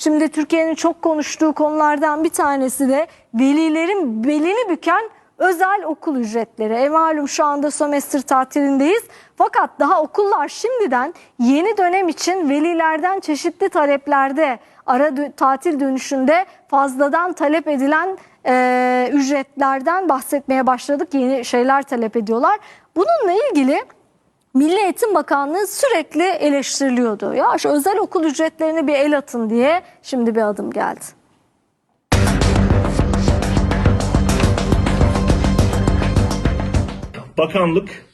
Şimdi Türkiye'nin çok konuştuğu konulardan bir tanesi de velilerin belini büken özel okul ücretleri. E malum şu anda sömestr tatilindeyiz. Fakat daha okullar şimdiden yeni dönem için velilerden çeşitli taleplerde ara tatil dönüşünde fazladan talep edilen e, ücretlerden bahsetmeye başladık. Yeni şeyler talep ediyorlar. Bununla ilgili Milli Eğitim Bakanlığı sürekli eleştiriliyordu. Ya şu özel okul ücretlerini bir el atın diye şimdi bir adım geldi. Bakanlık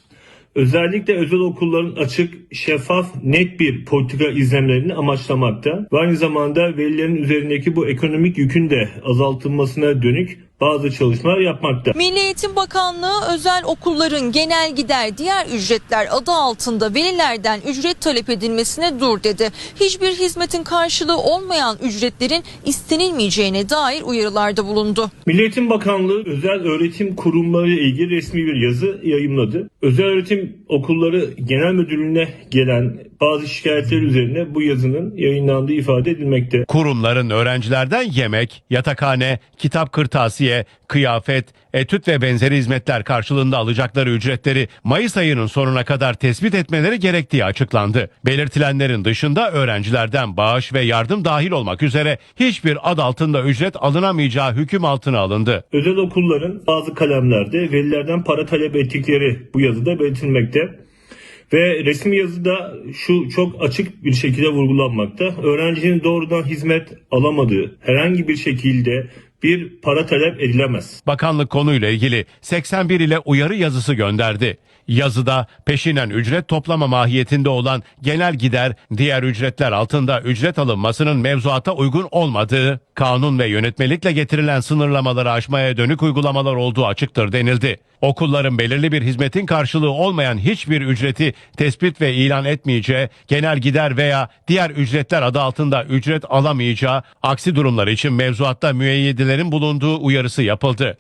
özellikle özel okulların açık, şeffaf, net bir politika izlemelerini amaçlamakta aynı zamanda velilerin üzerindeki bu ekonomik yükün de azaltılmasına dönük bazı çalışmalar yapmakta. Milli Eğitim Bakanlığı özel okulların genel gider diğer ücretler adı altında velilerden ücret talep edilmesine dur dedi. Hiçbir hizmetin karşılığı olmayan ücretlerin istenilmeyeceğine dair uyarılarda bulundu. Milli Eğitim Bakanlığı özel öğretim kurumları ile ilgili resmi bir yazı yayımladı. Özel öğretim okulları genel müdürlüğüne gelen bazı şikayetler üzerine bu yazının yayınlandığı ifade edilmekte. Kurumların öğrencilerden yemek, yatakhane, kitap kırtasiye, kıyafet, etüt ve benzeri hizmetler karşılığında alacakları ücretleri Mayıs ayının sonuna kadar tespit etmeleri gerektiği açıklandı. Belirtilenlerin dışında öğrencilerden bağış ve yardım dahil olmak üzere hiçbir ad altında ücret alınamayacağı hüküm altına alındı. Özel okulların bazı kalemlerde velilerden para talep ettikleri bu yazıda belirtilmekte. Ve resmi yazıda şu çok açık bir şekilde vurgulanmakta. Öğrencinin doğrudan hizmet alamadığı herhangi bir şekilde bir para talep edilemez. Bakanlık konuyla ilgili 81 ile uyarı yazısı gönderdi. Yazıda peşinen ücret toplama mahiyetinde olan genel gider, diğer ücretler altında ücret alınmasının mevzuata uygun olmadığı, kanun ve yönetmelikle getirilen sınırlamaları aşmaya dönük uygulamalar olduğu açıktır denildi. Okulların belirli bir hizmetin karşılığı olmayan hiçbir ücreti tespit ve ilan etmeyeceği, genel gider veya diğer ücretler adı altında ücret alamayacağı, aksi durumlar için mevzuatta müeyyidelerin bulunduğu uyarısı yapıldı.